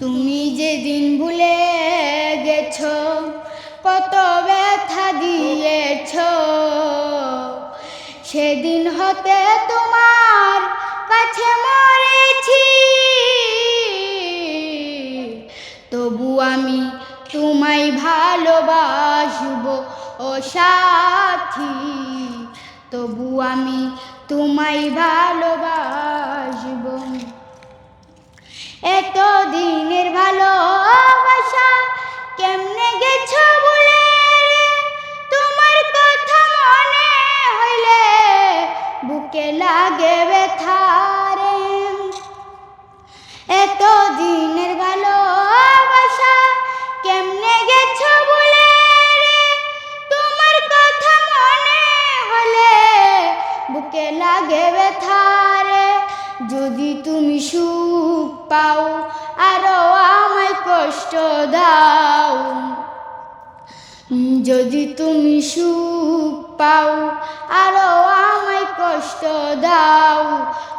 তুমি যেদিন ভুলে গেছ, কত ব্যথা দিয়েছ, সেদিন হতে তোমার কাছে মরেছি। তবু আমি তোমায় ভালোবাসব ও সাথী, তবু আমি তোমায় ভালোবাসবো। এত বুকে লাগে ব্যথারে এত দিনের ভালোবাসা কেমনে গেছো বলে তোমার কথা মনে হলে বুকে লাগে ব্যথারে যদি তুমি সুখ পাও, আরও আমায় কষ্ট দাও। যদি তুমি সুখ পাও, আরও কষ্ট দাও,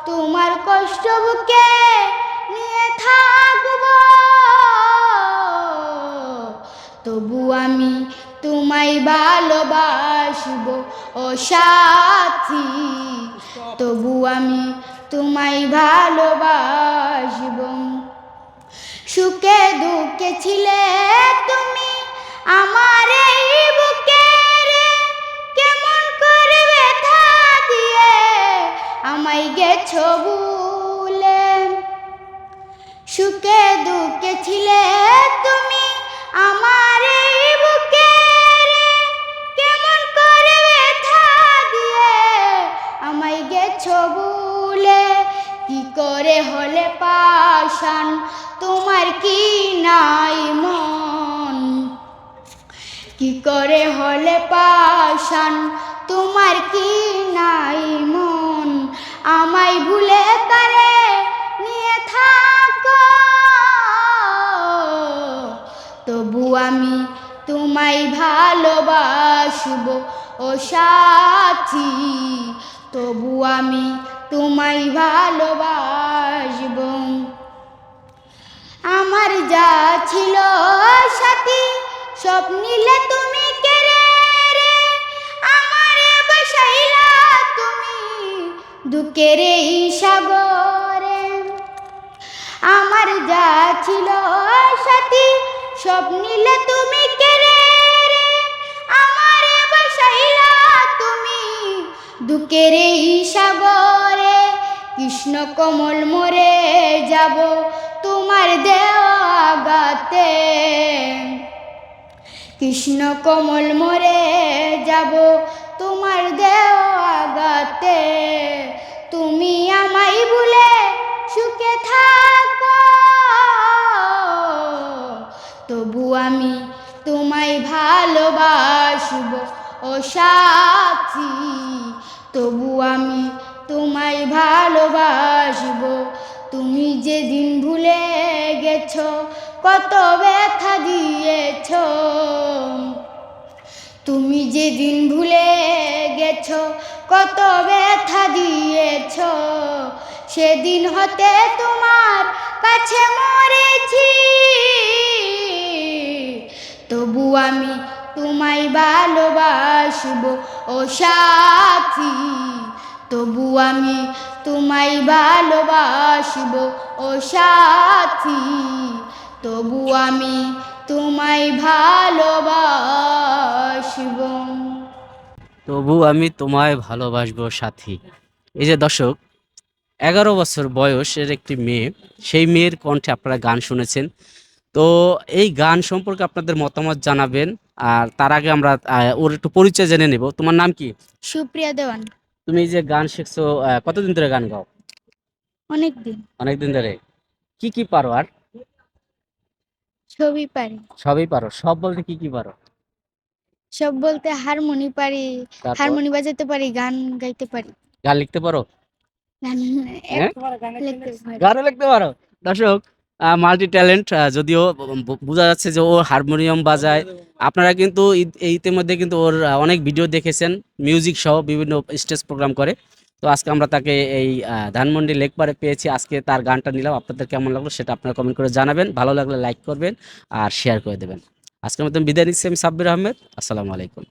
তোমার কষ্ট বুকে নিয়ে থাকব। তবু আমি তোমায় ভালোবাসবো, ও সাথী। তবু আমি তোমায় ভালোবাসবো। সুখে দুঃখে ছিলে তুমি আমার এই গেছো সুখে দুঃখে ছিলে তুমি আমার বুকের কেমন করে ব্যথা দিয়ে আমায় গেছো ভুলে কি করে হলে পাশান তোমার কি নাই মন? কি করে হলে পাশান তোমার কি নাই মন? আমায় ভুলে তারে নিয়ে থাকো। তবু আমি তোমায় ভালোবাসবো ও সাথী। তবু আমি তোমায় ভালোবাসবো। আমার যা ছিল সাথী, সব নিলে তুমি দুঃখের এই সাগরে আমার যা ছিল সাথী, সব নিলে তুমি কেড়ে রে? আমার তুমি দুঃখের এই সাগরে। কৃষ্ণ কমল মরে যাব তোমার দেওয়া গাতে। কৃষ্ণ কমল মরে যাব তোমার দেওয়া গাতে। তুমি আমায় ভুলে সুখে থাকো। তবু আমি তোমায় ভালোবাসব ও সাথী। তবু আমি তোমায় ভালোবাসব। তুমি যেদিন ভুলে গেছো, কত ব্যথা দিয়েছ। তুমি যেদিন ভুলে গেছো, কত ব্যথা দিয়েছ সেদিন হতে তোমার কাছে মরেছি। তবু আমি তোমায় ভালোবাসবো ও সাথী। তবু আমি তোমায় ভালোবাসবো ও সাথী। তবু আমি তোমায় ভালোবাসবো। তবু আমি তোমায় ভালোবাসবো সাথী। এই যে দর্শক এগারো বছর বয়সের একটি মেয়ে। সেই মেয়ের কণ্ঠে আপনারা গান শুনেছেন। তো এই গান সম্পর্কে আপনাদের মতামত জানাবেন। আর তার আগে আমরা ওর একটু পরিচয় জেনে নেব। তোমার নাম কি? সুপ্রিয়া দেওয়ান। তুমি যে গান শিখছো কতদিন ধরে গান গাও? অনেক দিন। অনেকদিন ধরে। কি কি পারো আর? ছবি পারি। সবই পারো। সব বলতে কি কি পারো? সব বলতে হারমোনি পারি। হারমোনি বাজাতে পারি গান গাইতে পারি। গান লিখতে পারো? গানও লিখতে পারো। দর্শক মাল্টি ট্যালেন্ট যদিও বোঝা যাচ্ছে যে ও হারমোনিয়াম বাজায়। আপনারা কিন্তু ইতিমধ্যে কিন্তু ওর অনেক ভিডিও দেখেছেন মিউজিক সহ বিভিন্ন স্টেজ প্রোগ্রাম করে। তো আজকে আমরা তাকে এই ধানমন্ডি লেক পারে পেয়েছি। আজকে তার গানটা নিলাম। আপনাদের কেমন লাগল সেটা আপনারা কমেন্ট করে জানাবেন। ভালো লাগলে লাইক করবেন আর শেয়ার করে দেবেন। আজকের মতন বিদায় নিচ্ছি আমি সাব্বির আহমেদ। আসসালামু আলাইকুম।